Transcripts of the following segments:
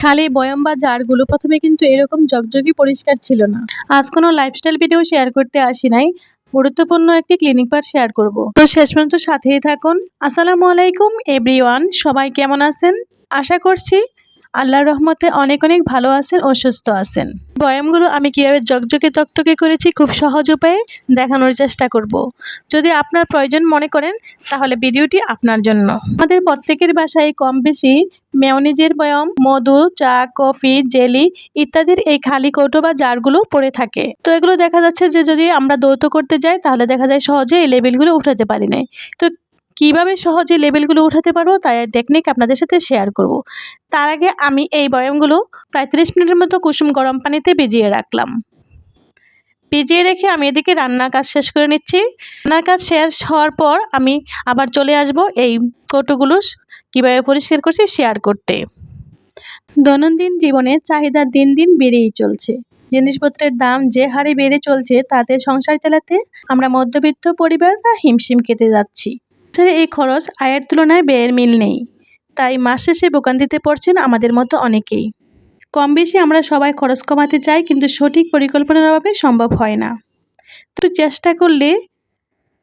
খালি বয়ম বা জারগুলো প্রথমে কিন্তু এরকম জগজগি পরিষ্কার ছিল না। আজ কোনো লাইফস্টাইল ভিডিও শেয়ার করতে আসি নাই। গুরুত্বপূর্ণ একটি ক্লিনিক পার শেয়ার করব। তো শেষ পর্যন্ত সাথেই থাকুন। আসসালামু আলাইকুম এভরিওয়ান সবাই কেমন আছেন? আশা করছি আল্লাহর রহমতে অনেক অনেক ভালো আছেন ও সুস্থ আছেন। বয়ামগুলো আমি কীভাবে জকজকে তকতকে করেছি খুব সহজ উপায়ে দেখানোর চেষ্টা করব। যদি আপনার প্রয়োজন মনে করেন, তাহলে ভিডিওটি আপনার জন্য। আমাদের প্রত্যেকের বাসায় কম বেশি মেয়নিজের বয়ম, মধু, চা, কফি, জেলি ইত্যাদির এই খালি কৌটো বা জারগুলো পড়ে থাকে। তো এগুলো দেখা যাচ্ছে যে যদি আমরা দৌত করতে যাই, তাহলে দেখা যায় সহজে এই লেবেলগুলো উঠাতে পারি না তো কীভাবে সহজে লেবেলগুলো উঠাতে পারব তাই টেকনিক আপনাদের সাথে শেয়ার করব। তার আগে আমি এই বয়মগুলো প্রায় ত্রিশ মিনিটের মতো কুসুম গরম পানিতে ভিজিয়ে রাখলাম। ভিজিয়ে রেখে আমি এদিকে রান্নার কাজ শেষ করে নিচ্ছি। রান্নার কাজ শেষ হওয়ার পর আমি আবার চলে আসব এই কৌটোগুলো কীভাবে পরিষ্কার করছি শেয়ার করতে। দৈনন্দিন জীবনে চাহিদা দিন দিন বেড়েই চলছে। জিনিসপত্রের দাম যে হারে বেড়ে চলছে তাতে সংসার চালাতে আমরা মধ্যবিত্ত পরিবাররা হিমশিম কেটে যাচ্ছি। তাছাড়া এই খরচ আয়ের তুলনায় ব্যয়ের মিল নেই। তাই মাস শেষে দিতে পড়ছেন আমাদের মতো অনেকেই। কম বেশি আমরা সবাই খরচ কমাতে চাই কিন্তু সঠিক পরিকল্পনার অভাবে সম্ভব হয় না। তো চেষ্টা করলে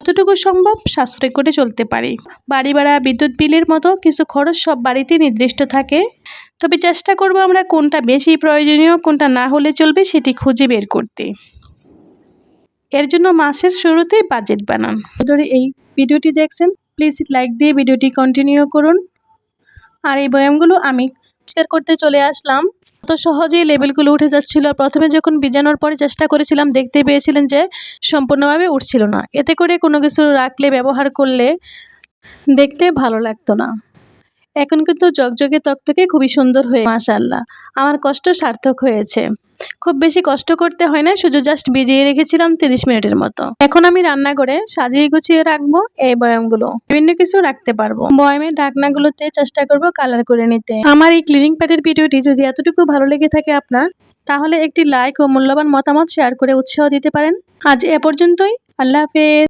যতটুকু সম্ভব সাশ্রয় করে চলতে পারি। বাড়ি ভাড়া, বিদ্যুৎ বিলের মতো কিছু খরচ সব বাড়িতে নির্দিষ্ট থাকে। তবে চেষ্টা করব আমরা কোনটা বেশি প্রয়োজনীয়, কোনটা না হলে চলবে সেটি খুঁজে বের করতে। এর জন্য মাসের শুরুতেই বাজেট বানান। ধরে এই ভিডিওটি দেখছেন প্লিজ লাইক দিয়ে ভিডিওটি কন্টিনিউ করুন। আর এই বয়ামগুলো আমি শেয়ার করতে চলে আসলাম। তো সহজেই লেবেলগুলো উঠে যাচ্ছিল। প্রথমে যখন বিজানোর পরে চেষ্টা করেছিলাম, দেখতে পেয়েছিলেন যে সম্পূর্ণভাবে উঠছিল না। এতে করে কোনো কিছু রাখলে, ব্যবহার করলে দেখতে ভালো লাগতো না। এখন কিন্তু জগজগে তকতকে খুবই সুন্দর হয়ে মাশাল্লাহ আমার কষ্ট সার্থক হয়েছে। খুব বেশি কষ্ট করতে হয় না, শুধু জাস্ট ভিজিয়ে রেখেছিলাম তিরিশ মিনিটের মতো। এখন আমি রান্না করে সাজিয়ে গুছিয়ে রাখব এই বয়ামগুলো। বিভিন্ন কিছু রাখতে পারব। বয়ামের ঢাকনাগুলোতে চেষ্টা করব কালার করে নিতে। আমার এই ক্লিনিং প্যাডের ভিডিওটি যদি এতটুকু ভালো লেগে থাকে আপনার, তাহলে একটি লাইক ও মূল্যবান মতামত শেয়ার করে উৎসাহ দিতে পারেন। আজ এ পর্যন্তই। আল্লাহ হাফেজ।